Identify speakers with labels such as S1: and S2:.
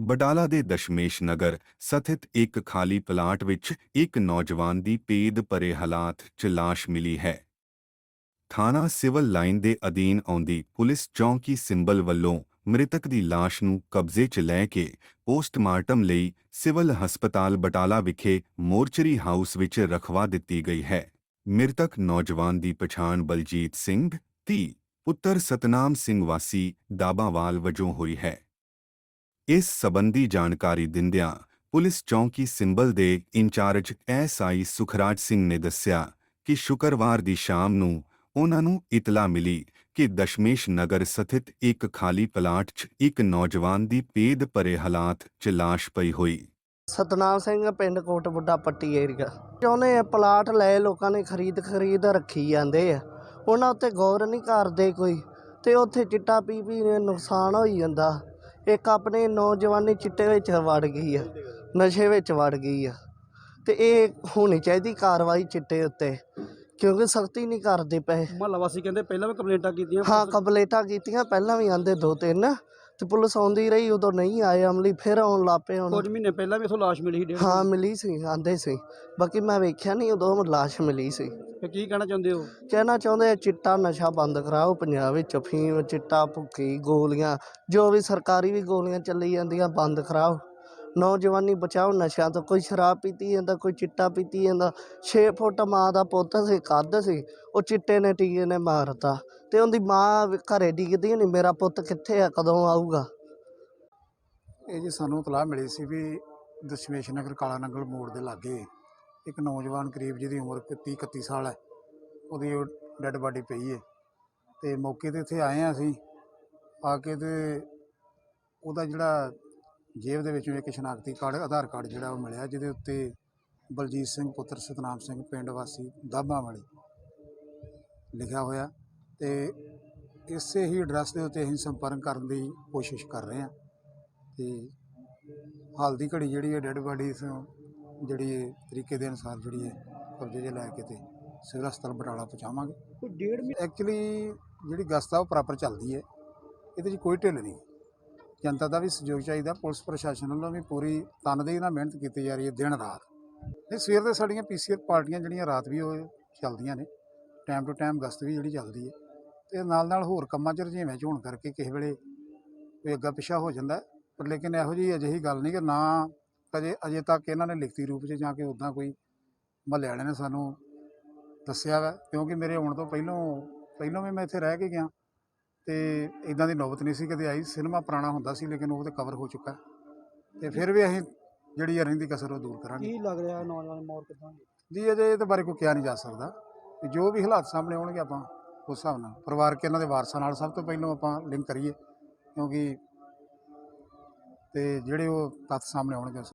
S1: ਬਟਾਲਾ ਦੇ ਦਸ਼ਮੇਸ਼ ਨਗਰ ਸਥਿਤ ਇੱਕ ਖਾਲੀ ਪਲਾਟ ਵਿੱਚ ਇੱਕ ਨੌਜਵਾਨ ਦੀ ਪੇਦ ਭਰੇ ਹਾਲਾਤ 'ਚ ਲਾਸ਼ ਮਿਲੀ ਹੈ। ਥਾਣਾ ਸਿਵਲ ਲਾਈਨ ਦੇ ਅਧੀਨ ਆਉਂਦੀ ਪੁਲਿਸ ਚੌਂਕੀ ਸਿੰਬਲ ਵੱਲੋਂ ਮ੍ਰਿਤਕ ਦੀ ਲਾਸ਼ ਨੂੰ ਕਬਜ਼ੇ 'ਚ ਲੈ ਕੇ ਪੋਸਟਮਾਰਟਮ ਲਈ ਸਿਵਲ ਹਸਪਤਾਲ ਬਟਾਲਾ ਵਿਖੇ ਮੋਰਚਰੀ ਹਾਊਸ ਵਿੱਚ ਰਖਵਾ ਦਿੱਤੀ ਗਈ ਹੈ। ਮ੍ਰਿਤਕ ਨੌਜਵਾਨ ਦੀ ਪਛਾਣ ਬਲਜੀਤ ਸਿੰਘ, ਧੀ, ਪੁੱਤਰ ਸਤਨਾਮ ਸਿੰਘ ਵਾਸੀ, ਦਾਬਾਵਾਲ ਵਜੋਂ ਹੋਈ ਹੈ। ਇਸ ਸਬੰਧੀ ਜਾਣਕਾਰੀ ਦਿੰਦਿਆਂ ਪੁਲਿਸ ਚੌਂਕੀ ਸਿੰਬਲ ਦੇ ਇੰਚਾਰਜ ਐਸਆਈ ਸੁਖਰਾਜ ਸਿੰਘ ਨੇ ਦੱਸਿਆ ਕਿ ਸ਼ੁੱਕਰਵਾਰ ਦੀ ਸ਼ਾਮ ਨੂੰ ਉਨ੍ਹਾਂ ਨੂੰ ਇਤਲਾ ਮਿਲੀ ਕਿ ਦਸ਼ਮੇਸ਼ ਨਗਰ ਸਥਿਤ ਇੱਕ ਖਾਲੀ ਪਲਾਟ 'ਚ ਇੱਕ ਨੌਜਵਾਨ ਦੀ ਪੇਦ ਭਰੇ ਹਾਲਾਤ 'ਚ ਲਾਸ਼ ਪਈ ਹੋਈ।
S2: ਸਤਨਾਮ ਸਿੰਘ, ਪਿੰਡ ਕੋਟ ਬੁੱਢਾ ਪੱਟੀ ਏਰੀਆ ਚਾਹੁੰਦੇ ਪਲਾਟ ਲੈ ਲੋਕਾਂ ਨੇ ਖਰੀਦ ਖਰੀਦ ਰੱਖੀ ਜਾਂਦੇ ਆ। ਉਹਨਾਂ ਉੱਤੇ ਗੌਰ ਨਹੀਂ ਕਰਦੇ ਕੋਈ ਤੇ ਉੱਥੇ ਚਿੱਟਾ ਪੀ ਪੀ ਨੁਕਸਾਨ ਹੋਈ ਜਾਂਦਾ। ਇੱਕ ਆਪਣੇ ਨੌਜਵਾਨੀ ਚਿੱਟੇ ਵਿੱਚ ਵੜ ਗਈ ਆ ਨਸ਼ੇ ਵਿੱਚ ਵੜ ਗਈ ਆ। ਤੇ ਇਹ ਹੋਣੀ ਚਾਹੀਦੀ ਕਾਰਵਾਈ ਚਿੱਟੇ ਉੱਤੇ ਕਿਉਂਕਿ ਸਖਤੀ ਨਹੀਂ ਕਰਦੇ ਪਏ।
S3: ਮਹੱਲਾ ਵਾਸੀ ਕਹਿੰਦੇ ਪਹਿਲਾਂ ਵੀ ਕੰਪਲੇਂਟਾਂ ਕੀਤੀਆਂ
S2: ਹਾਂ ਕੰਪਲੇਂਟਾਂ ਕੀਤੀਆਂ ਪਹਿਲਾਂ ਵੀ ਆਂਦੇ ਦੋ ਤਿੰਨ ਤੇ ਪੁਲਿਸ ਆਉਂਦੀ ਰਹੀ ਉਦੋਂ ਨਹੀਂ ਆਏ ਅਮਲੀ ਫਿਰ ਆਉਣ ਲੱਗ ਪਏ ਹੁਣ।
S3: ਕੁਝ ਮਹੀਨੇ ਪਹਿਲਾਂ ਵੀ ਇਥੋਂ ਲਾਸ਼ ਮਿਲੀ ਸੀ
S2: ਹਾਂ ਮਿਲੀ ਸੀ ਆਂਦੇ ਸੀ। ਬਾਕੀ ਮੈਂ ਵੇਖਿਆ ਨਹੀਂ ਉਦੋਂ ਲਾਸ਼ ਮਿਲੀ ਸੀ।
S3: ਤੇ ਕੀ ਕਹਿਣਾ ਚਾਹੁੰਦੇ ਹੋ?
S2: ਕਹਿਣਾ ਚਾਹੁੰਦੇ ਆ ਚਿੱਟਾ ਨਸ਼ਾ ਬੰਦ ਕਰਾਓ ਪੰਜਾਬ ਵਿੱਚ ਅਫੀਮ ਚਿੱਟਾ ਭੁੱਕੀ ਗੋਲੀਆਂ ਜੋ ਵੀ ਸਰਕਾਰੀ ਵੀ ਗੋਲੀਆਂ ਚੱਲੀ ਜਾਂਦੀਆਂ ਬੰਦ ਕਰਾਓ। ਨੌਜਵਾਨੀ ਬਚਾਓ ਨਸ਼ਿਆਂ ਤੋਂ ਕੋਈ ਸ਼ਰਾਬ ਪੀਤੀ ਜਾਂਦਾ ਕੋਈ ਚਿੱਟਾ ਪੀਤੀ ਜਾਂਦਾ। 6 ਫੁੱਟ ਮਾਂ ਦਾ ਪੁੱਤ ਸੀ ਕੱਦ ਸੀ ਉਹ ਚਿੱਟੇ ਨੇ ਟੀਕੇ ਨੇ ਮਾਰਤਾ। ਤੇ ਉਹਦੀ ਮਾਂ ਵੀ ਘਰੇ ਡਿੱਗਦੀ ਨਹੀਂ ਮੇਰਾ ਪੁੱਤ ਕਿੱਥੇ ਆ ਕਦੋਂ ਆਊਗਾ?
S4: ਇਹ ਜੀ ਸਾਨੂੰ ਇਤਲਾਹ ਮਿਲੀ ਸੀ ਵੀ ਦਸ਼ਮੇਸ਼ ਨਗਰ ਕਾਲਾ ਨੰਗਲ ਮੋੜ ਦੇ ਲਾਗੇ ਇੱਕ ਨੌਜਵਾਨ ਕਰੀਬ ਜਿਹਦੀ ਉਮਰ 30 31 ਸਾਲ ਹੈ, ਉਹਦੀ ਡੈੱਡ ਬਾਡੀ ਪਈ ਹੈ। ਤੇ ਮੌਕੇ ਤੇ ਇੱਥੇ ਆਏ ਆ ਅਸੀਂ, ਆ ਕੇ ਤੇ ਉਹਦਾ ਜਿਹੜਾ ਜੇਬ ਦੇ ਵਿੱਚੋਂ ਇੱਕ ਸ਼ਨਾਖਤੀ ਕਾਰਡ, ਆਧਾਰ ਕਾਰਡ ਜਿਹੜਾ ਉਹ ਮਿਲਿਆ, ਜਿਹਦੇ ਉੱਤੇ ਬਲਜੀਤ ਸਿੰਘ ਪੁੱਤਰ ਸਤਨਾਮ ਸਿੰਘ, ਪਿੰਡ ਵਾਸੀ ਦਾਭਾ ਵਾਲੀ ਲਿਖਿਆ ਹੋਇਆ। ਤੇ ਇਸੇ ਹੀ ਐਡਰੈਸ ਦੇ ਉੱਤੇ ਅਸੀਂ ਸੰਪਰਕ ਕਰਨ ਦੀ ਕੋਸ਼ਿਸ਼ ਕਰ ਰਹੇ ਹਾਂ। ਤੇ ਹਾਲ ਦੀ ਘੜੀ ਜਿਹੜੀ ਹੈ, ਡੈੱਡ ਬਾਡੀ ਜਿਹੜੀ ਤਰੀਕੇ ਦੇ ਅਨੁਸਾਰ ਜਿਹੜੀ ਹੈ ਕਬਜ਼ੇ 'ਚ ਲੈ ਕੇ ਤੇ ਸਿਵਲ ਹਸਪਤਾਲ ਬਟਾਲਾ ਪਹੁੰਚਾਵਾਂਗੇ।
S3: ਕੋਈ ਡੇਢ ਮਹੀਨੇ
S4: ਐਕਚੁਅਲੀ ਜਿਹੜੀ ਗਸਤ ਆ ਉਹ ਪ੍ਰੋਪਰ ਚੱਲਦੀ ਹੈ। ਇਹਦੇ 'ਚ ਕੋਈ ਢਿੱਲ ਨਹੀਂ। ਜਨਤਾ ਦਾ ਵੀ ਸਹਿਯੋਗ ਚਾਹੀਦਾ। ਪੁਲਿਸ ਪ੍ਰਸ਼ਾਸਨ ਵੱਲੋਂ ਵੀ ਪੂਰੀ ਤਨਦੇਹੀ ਨਾਲ ਮਿਹਨਤ ਕੀਤੀ ਜਾ ਰਹੀ ਹੈ ਦਿਨ ਰਾਤ। ਇਹ ਸਵੇਰ ਦੇ ਸਾਡੀਆਂ ਪੀਸੀਆਰ ਪਾਰਟੀਆਂ ਜਿਹੜੀਆਂ ਰਾਤ ਵੀ ਉਹ ਚੱਲਦੀਆਂ ਨੇ। ਟਾਈਮ ਟੂ ਟਾਈਮ ਗਸਤ ਵੀ ਜਿਹੜੀ ਚੱਲਦੀ ਹੈ। ਤੇ ਨਾਲ ਨਾਲ ਹੋਰ ਕੰਮਾਂ 'ਚ ਰੁਝੇਵੇਂ 'ਚ ਹੋਣ ਕਰਕੇ ਕਿਸੇ ਵੇਲੇ ਕੋਈ ਅੱਗਾ ਪਿਛਾ ਹੋ ਜਾਂਦਾ। ਪਰ ਲੇਕਿਨ ਇਹੋ ਜਿਹੀ ਅਜਿਹੀ ਗੱਲ ਨਹੀਂ ਕਿ ਨਾ ਅਜੇ ਅਜੇ ਤੱਕ ਇਹਨਾਂ ਨੇ ਲਿਖਤੀ ਰੂਪ 'ਚ ਜਾਂ ਕਿ ਉਦਾਂ ਕੋਈ ਮਹੱਲੇ ਵਾਲਿਆਂ ਨੇ ਸਾਨੂੰ ਦੱਸਿਆ ਵਾ ਕਿਉਂਕਿ ਮੇਰੇ ਆਉਣ ਤੋਂ ਪਹਿਲੋਂ ਪਹਿਲੋਂ ਵੀ ਮੈਂ ਇੱਥੇ ਰਹਿ ਕੇ ਗਿਆ ਤੇ ਇਦਾਂ ਦੀ ਨੌਬਤ ਨਹੀਂ ਸੀ ਕਦੇ ਆਈ। ਸਿਨੇਮਾ ਪੁਰਾਣਾ ਹੁੰਦਾ ਸੀ ਲੇਕਿਨ ਉਹ ਤੇ ਕਵਰ ਹੋ ਚੁੱਕਾ। ਤੇ ਫਿਰ ਵੀ ਅਸੀਂ ਜਿਹੜੀ ਰਹਿੰਦੀ ਕਸਰ ਉਹ ਦੂਰ ਕਰਾਂਗੇ।
S3: ਕੀ ਲੱਗ ਰਿਹਾ ਨੌਜਵਾਨ ਮੌਤ ਕਿਦਾਂ?
S4: ਜੀ ਅਜੇ ਇਹਦੇ ਬਾਰੇ ਕੋਈ ਕਿਹਾ ਨਹੀਂ ਜਾ ਸਕਦਾ। ਤੇ ਜੋ ਵੀ ਹਾਲਾਤ ਸਾਹਮਣੇ ਆਉਣਗੇ ਆਪਾਂ ਉਸ ਹਿਸਾਬ ਨਾਲ। ਪਰਿਵਾਰ ਕੇ ਇਹਨਾਂ ਦੇ ਵਾਰਸਾਂ ਨਾਲ ਸਭ ਤੋਂ ਪਹਿਲਾਂ ਆਪਾਂ ਲਿੰਕ ਕਰੀਏ ਕਿਉਂਕਿ ਤੇ ਜਿਹੜੇ ਉਹ ਤੱਥ ਸਾਹਮਣੇ ਆਉਣਗੇ